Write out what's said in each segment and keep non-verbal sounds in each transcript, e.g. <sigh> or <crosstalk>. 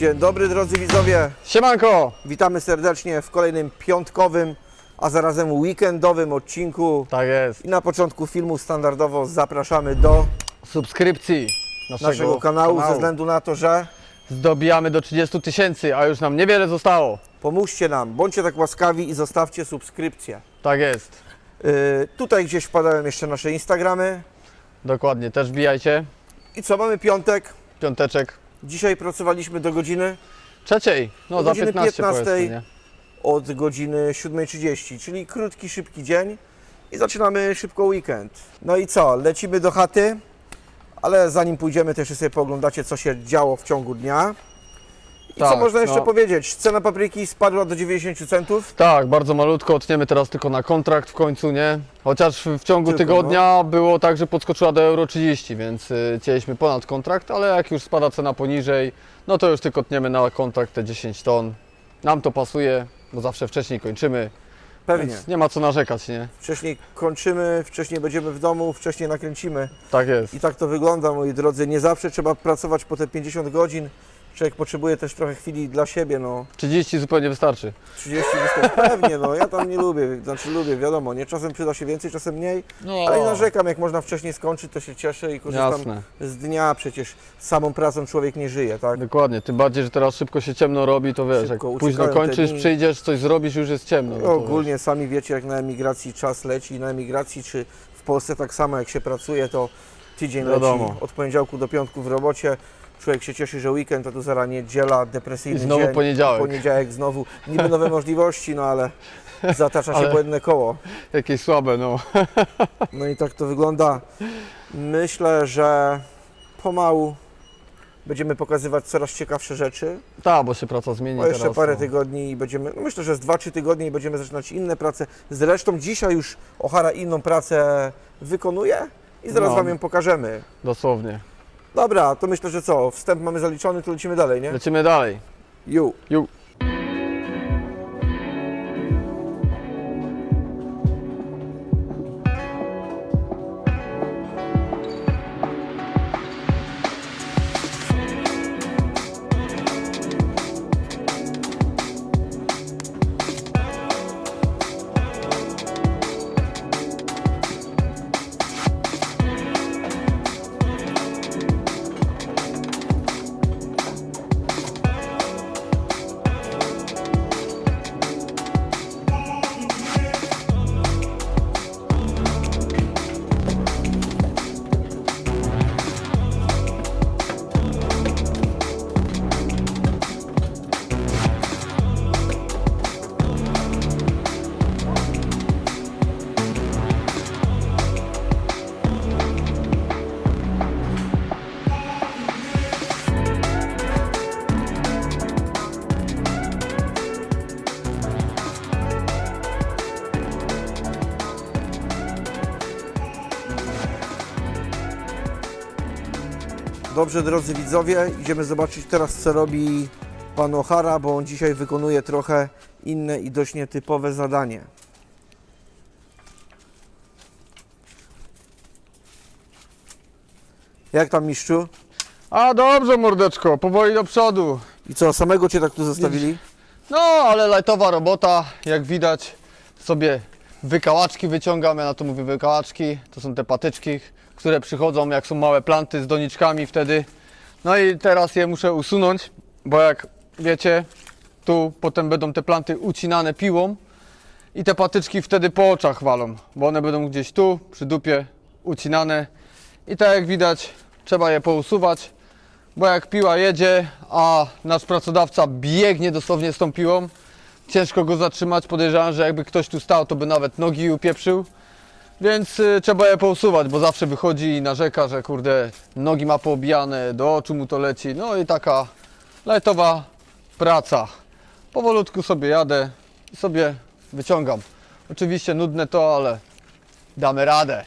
Dzień dobry drodzy widzowie, Siemanko! witamy serdecznie w kolejnym piątkowym, a zarazem weekendowym odcinku. Tak jest. I na początku filmu standardowo zapraszamy do Subskrypcji naszego, naszego kanału, ze względu na to, że Zdobijamy do 30 tysięcy, a już nam niewiele zostało. pomóżcie nam, bądźcie tak łaskawi i zostawcie subskrypcję. Tak jest. Yy, tutaj gdzieś wpadają jeszcze nasze Instagramy. Dokładnie, też wbijajcie. I co, mamy piątek, Piąteczek. Dzisiaj pracowaliśmy do godziny, Trzeciej, no Do za godziny 15, 15. powiedzmy, nie? od godziny 7.30, czyli krótki, szybki dzień i zaczynamy szybko weekend. No i co, lecimy do chaty, ale zanim pójdziemy, jeszcze sobie pooglądacie, co się działo w ciągu dnia. I co Tak, można jeszcze no. powiedzieć? Cena papryki spadła do 90 centów. Tak, bardzo malutko, tniemy teraz tylko na kontrakt w końcu, nie? Chociaż w ciągu Tylko, tygodnia było tak, że podskoczyła do euro 30, więc y, cięliśmy ponad kontrakt, ale jak już spada cena poniżej, no to już tylko tniemy na kontrakt te 10 ton. Nam to pasuje, bo zawsze wcześniej kończymy, Pewnie. więc nie ma co narzekać, nie? Wcześniej kończymy, wcześniej będziemy w domu, wcześniej nakręcimy. Tak jest. I tak to wygląda, moi drodzy. Nie zawsze trzeba pracować po te 50 godzin. Człowiek potrzebuje też trochę chwili dla siebie, no. 30 zupełnie wystarczy. 30 występ, pewnie, no. Ja tam nie lubię, znaczy lubię, wiadomo, nie? Czasem przyda się więcej, czasem mniej. No, Ale nie narzekam, jak można wcześniej skończyć, to się cieszę i korzystam Jasne, z dnia. Przecież samą pracą człowiek nie żyje, tak? dokładnie. Tym bardziej, że teraz szybko się ciemno robi, to wiesz, Szybko jak późno uciekają te kończysz, dni. przyjdziesz, coś zrobisz, już jest ciemno. No to Ogólnie sami wiecie, jak na emigracji czas leci. Na emigracji, czy w Polsce tak samo, jak się pracuje, to tydzień Wiadomo. leci od poniedziałku do piątku w robocie. Człowiek się cieszy, że weekend, a tu zaraz niedziela, depresyjny I znowu dzień. poniedziałek. Poniedziałek znowu. Niby nowe <laughs> możliwości, no ale zatacza się Ale- błędne koło. jakieś słabe, no. <laughs> No i tak to wygląda. Myślę, że pomału będziemy pokazywać coraz ciekawsze rzeczy. Tak, bo się praca zmieni Bo jeszcze teraz. parę no. tygodni i będziemy, no myślę, że z 2-3 tygodnie i będziemy zaczynać inne prace. Zresztą dzisiaj już Ohara inną pracę wykonuje i zaraz No. Wam ją pokażemy. Dosłownie. Dobra, to myślę, że co, wstęp mamy zaliczony, to lecimy dalej, nie? Lecimy dalej. Ju. Ju. Dobrze, drodzy widzowie, idziemy zobaczyć teraz, co robi pan Ohara, bo on dzisiaj wykonuje trochę inne i dość nietypowe zadanie. Jak tam, mistrzu? A dobrze, mordeczko, powoli do przodu. I co, samego Cię tak tu zostawili? No, ale lightowa robota, jak widać, sobie wykałaczki wyciągam, ja na to mówię wykałaczki, to są te patyczki, które przychodzą jak są małe planty z doniczkami wtedy. No i teraz je muszę usunąć, bo jak wiecie, tu potem będą te planty ucinane piłą i te patyczki wtedy po oczach walą, bo one będą gdzieś tu, przy dupie ucinane i tak jak widać, trzeba je pousuwać, bo jak piła jedzie, a nasz pracodawca biegnie dosłownie z tą piłą, ciężko go zatrzymać. Podejrzewam, że jakby ktoś tu stał, to by nawet nogi upieprzył. Więc y, trzeba je pousuwać, bo zawsze wychodzi i narzeka, że kurde, nogi ma poobijane, do oczu mu to leci. No i taka lightowa praca. Powolutku sobie jadę i sobie wyciągam. Oczywiście nudne to, ale damy radę.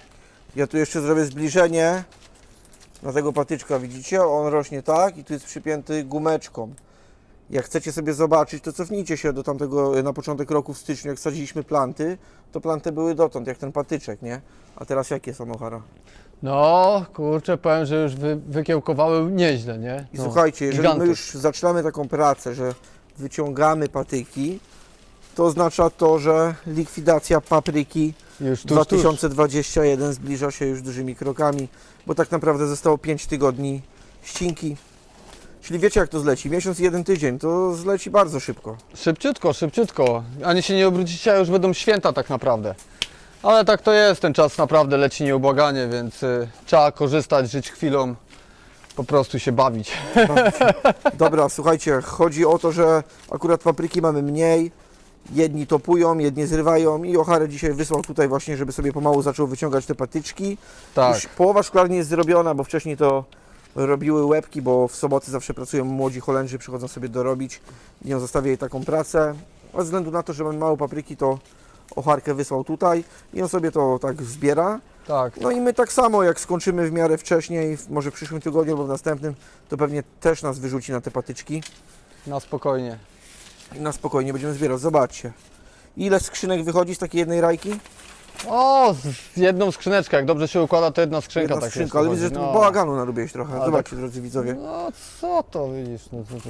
Ja tu jeszcze zrobię zbliżenie na tego patyczka, widzicie? On rośnie tak i tu jest przypięty gumeczką. Jak chcecie sobie zobaczyć, to cofnijcie się do tamtego, na początek roku w styczniu, jak sadziliśmy planty, to planty były dotąd, jak ten patyczek, nie? A teraz jakie są Ochara? No, kurczę, powiem, że już wy, wykiełkowały nieźle, nie? I No, słuchajcie, jeżeli my już zaczynamy taką pracę, że wyciągamy patyki, to oznacza to, że likwidacja papryki Już tuż, 2021 zbliża się już dużymi krokami, bo tak naprawdę zostało 5 tygodni ścinki. Czyli wiecie jak to zleci? Miesiąc i jeden tydzień, to zleci bardzo szybko. Szybciutko, szybciutko. Ani się nie obrócicie, a już będą święta tak naprawdę. Ale tak to jest, ten czas naprawdę leci nieubłaganie, więc y, trzeba korzystać, żyć chwilą, po prostu się bawić. <laughs> Dobra, słuchajcie, chodzi o to, że akurat papryki mamy mniej. Jedni topują, jedni zrywają i Ocharę dzisiaj wysłał tutaj właśnie, żeby sobie pomału zaczął wyciągać te patyczki. Tak, Już połowa szklarni jest zrobiona, bo wcześniej to robiły łebki, bo w soboty zawsze pracują młodzi Holendrzy, przychodzą sobie dorobić. I on zostawia jej taką pracę. A ze względu na to, że mamy mało papryki, to Ocharkę wysłał tutaj i on sobie to tak zbiera. tak. No i my tak samo, jak skończymy w miarę wcześniej, może w przyszłym tygodniu albo w następnym, to pewnie też nas wyrzuci na te patyczki Na spokojnie. i na spokojnie będziemy zbierać. Zobaczcie. Ile skrzynek wychodzi z takiej jednej rajki? O, z jedną skrzyneczkę, jak dobrze się układa, to jedna skrzynka Jedna tak skrzynka, ale widzę, że tu bałaganu narobiłeś trochę. Ale Zobaczcie, drodzy widzowie. No co to widzisz, no to, to,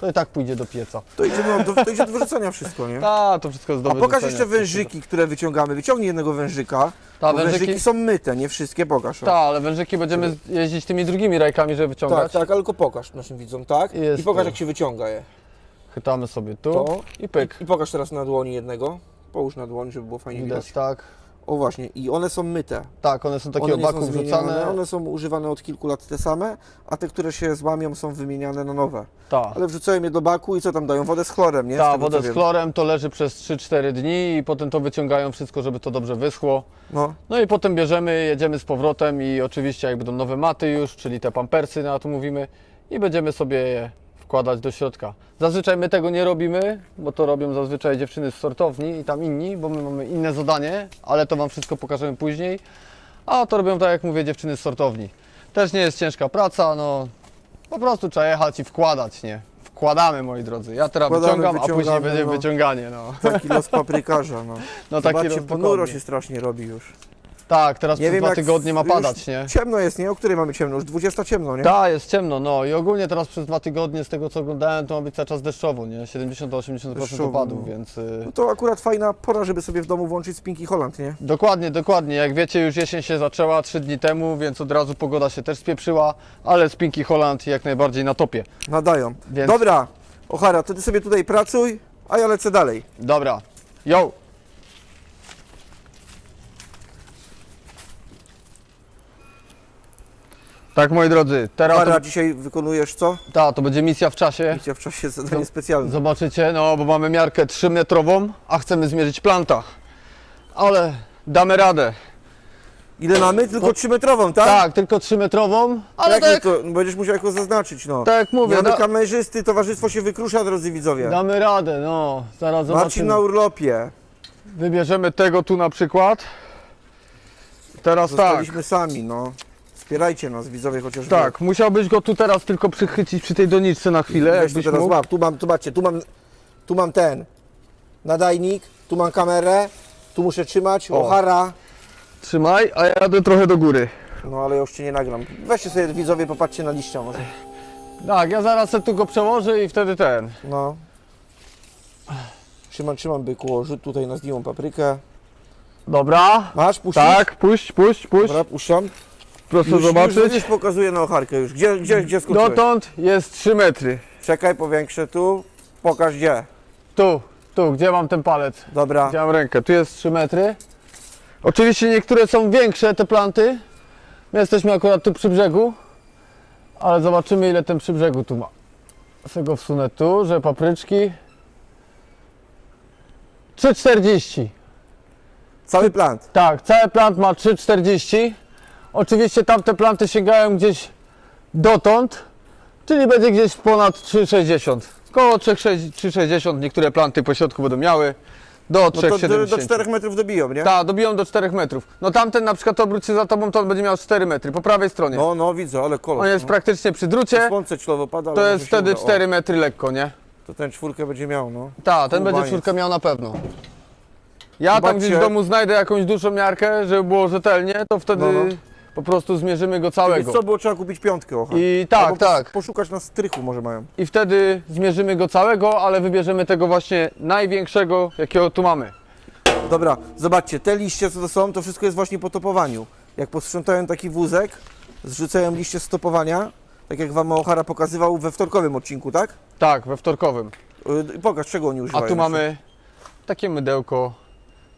to i tak pójdzie do pieca. To idzie do, to idzie do wyrzucenia wszystko, nie? Ta, to wszystko jest do A pokaż wyrzucenia. jeszcze wężyki, które wyciągamy. Wyciągnij jednego wężyka. Ta, bo wężyki, wężyki są myte, nie wszystkie, pokaż. o. ta, ale wężyki będziemy jeździć tymi drugimi rajkami, żeby tak, wyciągać. tak, ale tylko pokaż naszym widzom, tak? Jest I pokaż to. jak się wyciąga je. Chytamy sobie tu To. i pyk. I pokaż teraz na dłoni jednego. Połóż na dłoń, żeby było fajnie widać. Widać, tak. O właśnie, i one są myte. Tak, one są takie one o nie baku są zmieniane, wrzucane. one są używane od kilku lat te same, a te, które się złamią są wymieniane na nowe. Ta, Ale wrzucają je do baku i co tam dają? Wodę z chlorem, nie? Z ta tego, co wodę z chlorem to leży przez 3-4 dni i potem to wyciągają wszystko, żeby to dobrze wyschło. No, No i potem bierzemy, jedziemy z powrotem i oczywiście jak będą nowe maty już, czyli te pampersy, na to mówimy, i będziemy sobie je wkładać do środka. Zazwyczaj my tego nie robimy, bo to robią zazwyczaj dziewczyny z sortowni i tam inni, bo my mamy inne zadanie, ale to Wam wszystko pokażemy później. A to robią tak jak mówię dziewczyny z sortowni. Też nie jest ciężka praca, no po prostu trzeba jechać i wkładać, nie? Wkładamy moi drodzy. Ja teraz Wkładamy, wyciągam, a później wyciągamy, będzie no. wyciąganie, no. taki los paprykarza, no. <laughs> No taki Zobaczcie, roz- ponuro dokładnie. się strasznie robi już. Tak, teraz przez dwa jak tygodnie ma już padać, nie? Ciemno jest, nie? O której mamy ciemno? Już 20 ciemno, nie? Tak, jest ciemno, no i ogólnie teraz przez dwa tygodnie z tego co oglądałem to ma być cały czas deszczowo, nie? 70-80% Deszczowo, opadów, no. więc... y, No to akurat fajna pora, żeby sobie w domu włączyć Spinki Holland, nie? Dokładnie, dokładnie. Jak wiecie, już jesień się zaczęła 3 dni temu, więc od razu pogoda się też spieprzyła, ale Spinki Holland jak najbardziej na topie. Nadają. Więc- Dobra, Ochara, to ty sobie tutaj pracuj, a ja lecę dalej. Dobra, yo! Tak, moi drodzy, teraz to, dzisiaj wykonujesz co? ta, to będzie misja w czasie. Misja w czasie zadanie Zo- specjalne. Zobaczycie, no bo mamy miarkę 3 metrową, a chcemy zmierzyć planta. Ale damy radę. Ile mamy? Tylko 3-metrową, tak? Tak, tylko 3 metrową, ale jak tak, nie, to no będziesz musiał jakoś zaznaczyć, no. tak jak mówię, mamy da, kamerzysty, towarzystwo się wykrusza, drodzy widzowie. damy radę, no. Zaraz Marcin zobaczymy. na urlopie. Wybierzemy tego tu na przykład. Teraz tak, Zostaliśmy sami, no. Wspierajcie nas, widzowie, chociaż tak, musiałbyś go tu teraz tylko przychycić przy tej doniczce na chwilę, Weź to jakbyś teraz mógł. łap. Tu mam, zobaczcie, tu mam, tu mam ten nadajnik, tu mam kamerę, tu muszę trzymać, O. Ochara. Trzymaj, a ja jadę trochę do góry. No ale ja już Cię nie nagram. Weźcie sobie widzowie, popatrzcie na liścia może. Tak, ja zaraz sobie tu go przełożę i wtedy ten. No. Trzymam, trzymam byku, rzut tutaj na zdjęłą paprykę. Dobra. Masz, puścić? Tak, puść, puść, puść. Dobra, puszczam. Proszę Już, zobaczyć. Już, już pokazuję na ocharkę już. Gdzie, gdzie, gdzie skoczyłeś? Dotąd jest 3 metry. Czekaj, powiększę tu. Pokaż gdzie. Tu, tu, gdzie mam ten palec? Dobra. Gdzie mam rękę? Tu jest 3 metry. Oczywiście niektóre są większe, te planty. My jesteśmy akurat tu przy brzegu. Ale zobaczymy ile ten przy brzegu tu ma. Sobie go wsunę tu, że papryczki. 3,40. Cały plant. Tak, cały plant ma 3,40. Oczywiście tamte planty sięgają gdzieś dotąd, czyli będzie gdzieś ponad 3,60. Koło 3,60 niektóre planty po środku będą miały. Do No to do, 3,70. do 4 metrów dobiją, nie? Tak, dobiją do 4 metrów. No tamten na przykład obróć się za tobą, to on będzie miał 4 metry po prawej stronie. No, no widzę, ale kolor. on jest no. praktycznie przy drucie. Słońce pada, To jest wtedy uda. O. 4 metry lekko, nie? To ten czwórkę będzie miał, no. Tak, ten będzie czwórkę miał na pewno. Ja tam gdzieś w domu znajdę jakąś dłuższą miarkę, żeby było rzetelnie, to wtedy No, no. Po prostu zmierzymy go Wiesz całego. co, było trzeba kupić piątkę, ocha. I tak, Albo tak. Poszukać na strychu może mają. I wtedy zmierzymy go całego, ale wybierzemy tego właśnie największego, jakiego tu mamy. Dobra, zobaczcie, te liście, co to są, to wszystko jest właśnie po topowaniu. Jak posprzątałem taki wózek, zrzucają liście stopowania, tak jak Wam O'Hara pokazywał we wtorkowym odcinku, tak? Tak, we wtorkowym. Yy, Pokaż, czego oni A używają. tu mamy takie mydełko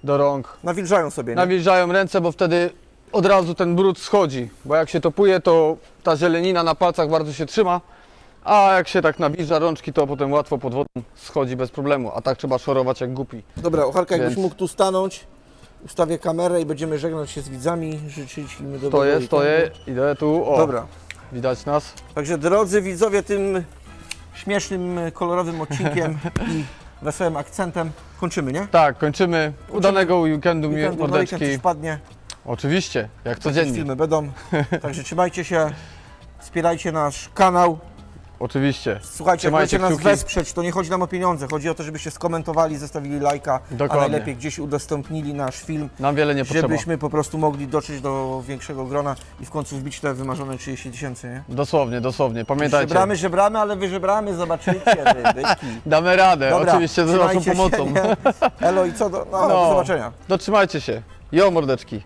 do rąk. Nawilżają sobie, nie? Nawilżają ręce, bo wtedy od razu ten brud schodzi. Bo jak się topuje, to ta zielenina na palcach bardzo się trzyma. A jak się tak nawilża rączki, to potem łatwo pod wodą schodzi bez problemu. A tak trzeba szorować jak głupi. Dobra, Ocharka, jakbyś Więc- mógł tu stanąć, ustawię kamerę i będziemy żegnać się z widzami, życzyć im dobrego Stoję, weekendu. stoję, idę tu. O, Dobra, widać nas. także drodzy widzowie, tym śmiesznym, kolorowym odcinkiem <laughs> i wesołym akcentem kończymy, nie? Tak, kończymy. Udanego weekendu, mi- Weekendu, weekend mordeczki. Oczywiście, jak Jakieś codziennie. filmy będą. Także trzymajcie się, wspierajcie nasz kanał. Oczywiście. Słuchajcie, jak Trzymajcie chcecie nas kciuki. wesprzeć, to nie chodzi nam o pieniądze. Chodzi o to, żebyście skomentowali, zostawili lajka, a Dokładnie. najlepiej gdzieś udostępnili nasz film, Nam wiele nie potrzeba. żebyśmy po prostu mogli dotrzeć do większego grona i w końcu wbić te wymarzone 30 tysięcy, nie? Dosłownie, dosłownie. Pamiętajcie. Żebramy, żebramy, ale wyżebramy, zobaczycie, rybyki. <laughs> Damy radę, oczywiście z waszą trzymajcie się, pomocą. nie? Elo i co do... No, do No. zobaczenia. Dotrzymajcie się. Jo, mordeczki.